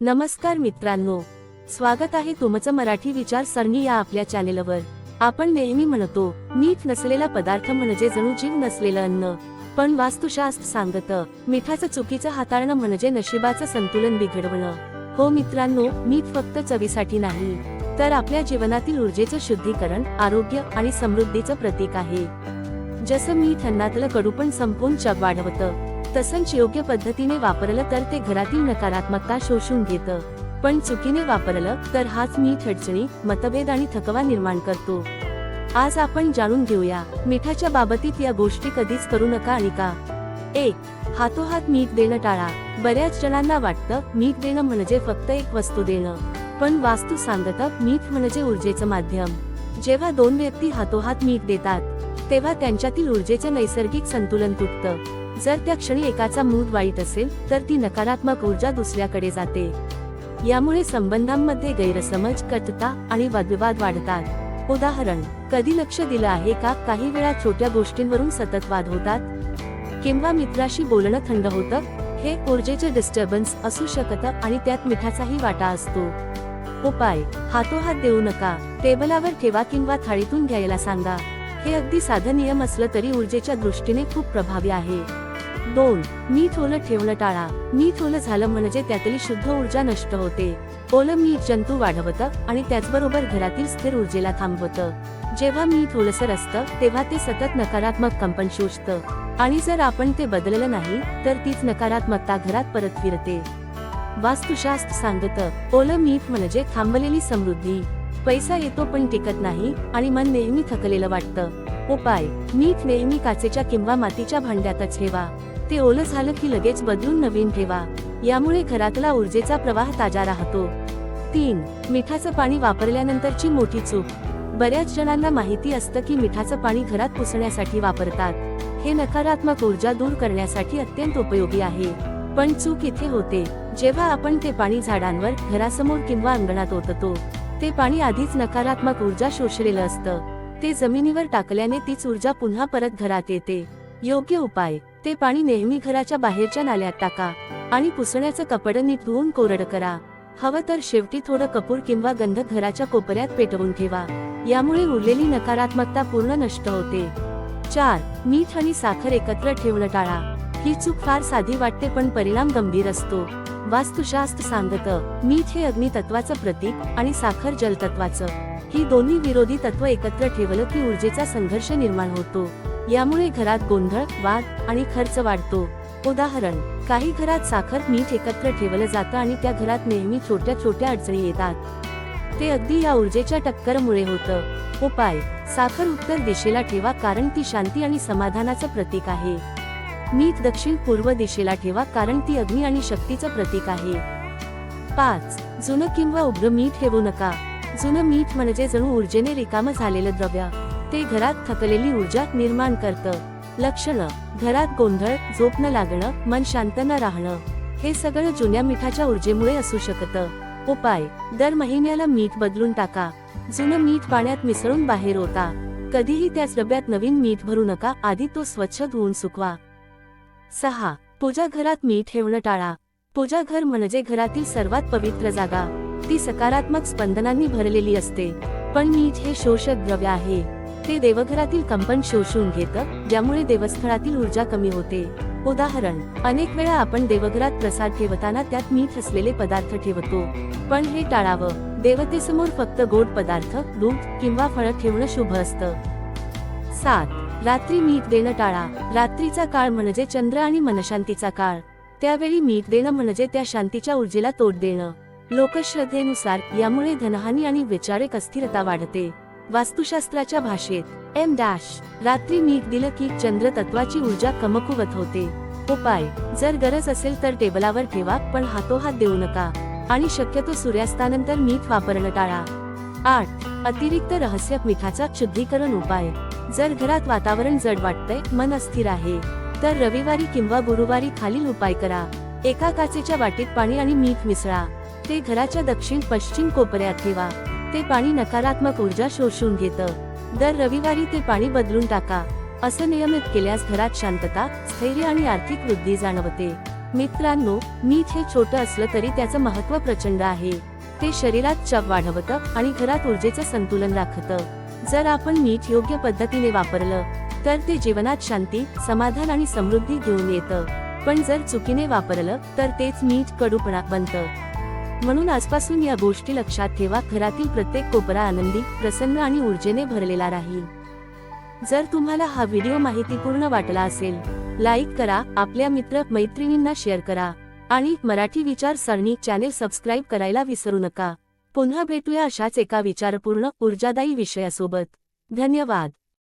नमस्कार मित्रांनो. स्वागत आहे तुमचं मराठी विचार सरणी या आपल्या चॅनेलवर. आपण नेहमी म्हणतो मीठ नसलेला पदार्थ म्हणजे जणू जीव नसलेलं अन्न. पण वास्तुशास्त्र सांगत मिठाचं चुकीचं हाताळणं म्हणजे नशिबाचं संतुलन बिघडवणं. हो मित्रांनो मीठ फक्त चवीसाठी नाही तर आपल्या जीवनातील ऊर्जेचं शुद्धीकरण आरोग्य आणि समृद्धीचं प्रतीक आहे. जसं मीठ अन्नातलं कडूपण संपवून चग वाढवतं तसंच योग्य पद्धतीने वापरलं तर ते घरातील नकारात्मकता शोषून घेतं. पण चुकीने वापरलं तर हाच मीठ अडचणी मतभेद आणि थकवा निर्माण करतो. आज आपण जाणून घेऊया मिठाच्या बाबतीत या गोष्टी कधीच करू नका आणि का? एक हातोहात मीठ देणं टाळा. बऱ्याच जणांना वाटतं मीठ देणं म्हणजे फक्त एक वस्तू देणं. पण वास्तू सांगत मीठ म्हणजे ऊर्जेचं माध्यम. जेव्हा दोन व्यक्ती हातोहात मीठ देतात तेव्हा त्यांच्यातील ऊर्जेचं नैसर्गिक संतुलन तुटतं. जर त्या क्षणी एकाचा मूड वाईट असेल तर ती नकारात्मक ऊर्जा दुसऱ्याकडे जाते. यामुळे संबंधांमध्ये गैरसमज कटता आणि वादविवाद वाढतात. उदाहरण कधी लक्ष दिलं आहे का? काही वेळा छोट्या गोष्टींवरून सतत वाद होतात. किंवा मित्राशी बोलणं थंड होतं? हे ऊर्जेचे डिस्टर्बन्स असू शकतं आणि त्यात मिठाचाही वाटा असतो. उपाय हातोहात देऊ नका. टेबलावर ठेवा किंवा थाळीतून घ्यायला सांगा. हे अगदी साधं नियम असलं तरी ऊर्जेच्या दृष्टीने खूप प्रभावी आहे. दोन मीठ ओलं ठेवणं टाळा. मीठ ओलं झालं म्हणजे त्यातली शुद्ध ऊर्जा नष्ट होते. ओलं मीठ जंतू वाढवतं आणि त्याचबरोबर घरातील स्थिर ऊर्जेला थांबवतं. जेव्हा मीठ ओलसर असतं तेव्हा ते सतत नकारात्मक कंपन शोषतं. आणि जर आपण ते बदललं नाही तर तीच नकारात्मकता घरात परत फिरते. वास्तुशास्त्र सांगतं ओलं मीठ म्हणजे थांबलेली समृद्धी. पैसा येतो पण टिकत नाही आणि मन नेहमी थकलेलं वाटतं. उपाय मीठ नेहमी काचेच्या किंवा मातीच्या भांड्यातच ठेवा. ते ओलं झालं की लगेच बदलून नवीन ठेवा. यामुळे घरातला ऊर्जेचा प्रवाह ताजा राहतो. तीन मिठाचं पाणी वापरल्यानंतरची मोठी चूक. बऱ्याच जणांना माहिती असतं की मिठाचं पाणी घरात पुसण्यासाठी वापरतात. हे नकारात्मक ऊर्जा दूर करण्यासाठी अत्यंत उपयोगी आहे. पण चूक इथे होते. जेव्हा आपण ते पाणी झाडांवर घरासमोर किंवा अंगणात ओततो ते पाणी आधीच नकारात्मक ऊर्जा शोषलेलं असतं. ते जमिनीवर टाकल्याने तीच ऊर्जा पुन्हा परत घरात येते. योग्य उपाय. ते पाणी नेहमी घराच्या बाहेरच्या नाल्यात टाका आणि पुसण्याचं कपडं नीट धुवून कोरड करा. हवं तर शेवटी थोडं कपूर किंवा गंध घराच्या कोपऱ्यात पेटवून ठेवा. यामुळे उरलेली नकारात्मकता पूर्ण नष्ट होते. चार मीठ आणि साखर एकत्र ठेवणं टाळा. ही चूक फार साधी वाटते पण परिणाम गंभीर असतो. वास्तुशास्त्र सांगत मीठ हे अग्नितत्वाचं प्रतीक आणि साखर जलतत्वाचं. ही दोन्ही विरोधी तत्व एकत्र ठेवलं की ऊर्जेचा संघर्ष निर्माण होतो. यामुळे घरात गोंधळ वाद आणि खर्च वाढतो. उदाहरण काही घरात साखर मीठ एकत्र ठेवलं जातं आणि त्या घरात नेहमी छोट्या छोट्या अडचणी येतात. ते अगदी या ऊर्जेच्या टक्करमुळे होतं. उपाय साखर उत्तर दिशेला ठेवा कारण ती शांती आणि समाधानाचं प्रतीक आहे. मीठ दक्षिण पूर्व दिशेला ठेवा कारण ती अग्नी आणि शक्तीचं प्रतीक आहे. पाच जुनं किंवा उग्र मीठ ठेवू नका. जुनं मीठ म्हणजे जणू ऊर्जेने रिकामं झालेलं द्रव्य. ते घरात थकलेली ऊर्जा निर्माण करतं. लक्षणं घरात गोंधळ झोप न लागणं मन शांत न राहणं हे सगळं जुन्या मिठाच्या ऊर्जेमुळे असू शकतं. उपाय दर महिन्याला मीठ बदलून टाका. जुनं मीठ पाण्यात मिसळून बाहेर होता कधीही त्याच डब्यात नवीन मीठ भरू नका आधी तो स्वच्छ धुवून सुकवा. सहा पूजा घरात मीठ ठेवणं टाळा. पूजा घर म्हणजे घरातील सर्वात पवित्र जागा. ती सकारात्मक स्पंदनांनी भरलेली असते. पण मीठ हे शोषक द्रव्य आहे. ते देवघरातील कंपन शोषून घेतं ज्यामुळे देवस्थळातील ऊर्जा कमी होते. उदाहरण अनेक वेळा आपण देवघरात प्रसाद ठेवताना त्यात मीठ असलेले पदार्थ ठेवतो. पण हे टाळावं देवतेसमोर फक्त गोड पदार्थ दूध किंवा फळं ठेवणं शुभ असतं. सात रात्री मीठ देणं टाळा. रात्रीचा काळ म्हणजे चंद्र आणि मनशांतीचा काळ. त्यावेळी मीठ देणं म्हणजे त्या शांतीच्या ऊर्जेला तोड देणं. लोकश्रद्धेनुसार यामुळे धनहानी आणि वैचारिक अस्थिरता वाढते. वास्तुशास्त्राच्या भाषेत एम डॅश रात्री मीठ दिलं की चंद्र तत्वाची ऊर्जा कमकुवत होते. हो उपाय जर गरज असेल तर टेबलावर ठेवा पण हातोहात देऊ नका. आणि शक्यतो सूर्यास्तानंतर मीठ वापरणं टाळा. आठ अतिरिक्त रहस्य मिठाचा शुद्धीकरण उपाय. जर घरात वातावरण जड वाटतंय मन अस्थिर आहे तर रविवारी किंवा गुरुवारी खालील उपाय करा. एका काचेच्या वाटीत पाणी आणि मीठ मिसळा. ते घराच्या दक्षिण पश्चिम कोपऱ्यात ठेवा. ते पाणी नकारात्मक ऊर्जा शोषून घेतं. दर रविवारी ते पाणी बदलून टाका असं नियमित केल्यास घरात शांतता स्थैर्य आणि आर्थिक वृद्धी जाणवते. मित्रांनो मीठ हे छोटं असलं तरी त्याचं महत्त्व प्रचंड आहे. ते शरीरात चव वाढवतं आणि घरात ऊर्जेचं संतुलन राखतं. जर आपण मीठ योग्य पद्धतीने वापरलं तर ते जीवनात शांती समाधान आणि समृद्धी घेऊन येतं. पण जर चुकीने वापरलं तर तेच मीठ कडूपणा बनतं. म्हणून आजपासून या गोष्टी लक्षात ठेवा. घरातील प्रत्येक कोपरा आनंदी प्रसन्न आणि ऊर्जेने भरलेला राहील. जर तुम्हाला हा व्हिडिओ माहितीपूर्ण वाटला असेल लाईक करा आपल्या मित्र मैत्रिणींना शेअर करा आणि मराठी विचार सरणी चॅनेल सबस्क्राईब करायला विसरू नका. पुन्हा भेटूया अशाच एका विचारपूर्ण ऊर्जादायी विषयासोबत. धन्यवाद.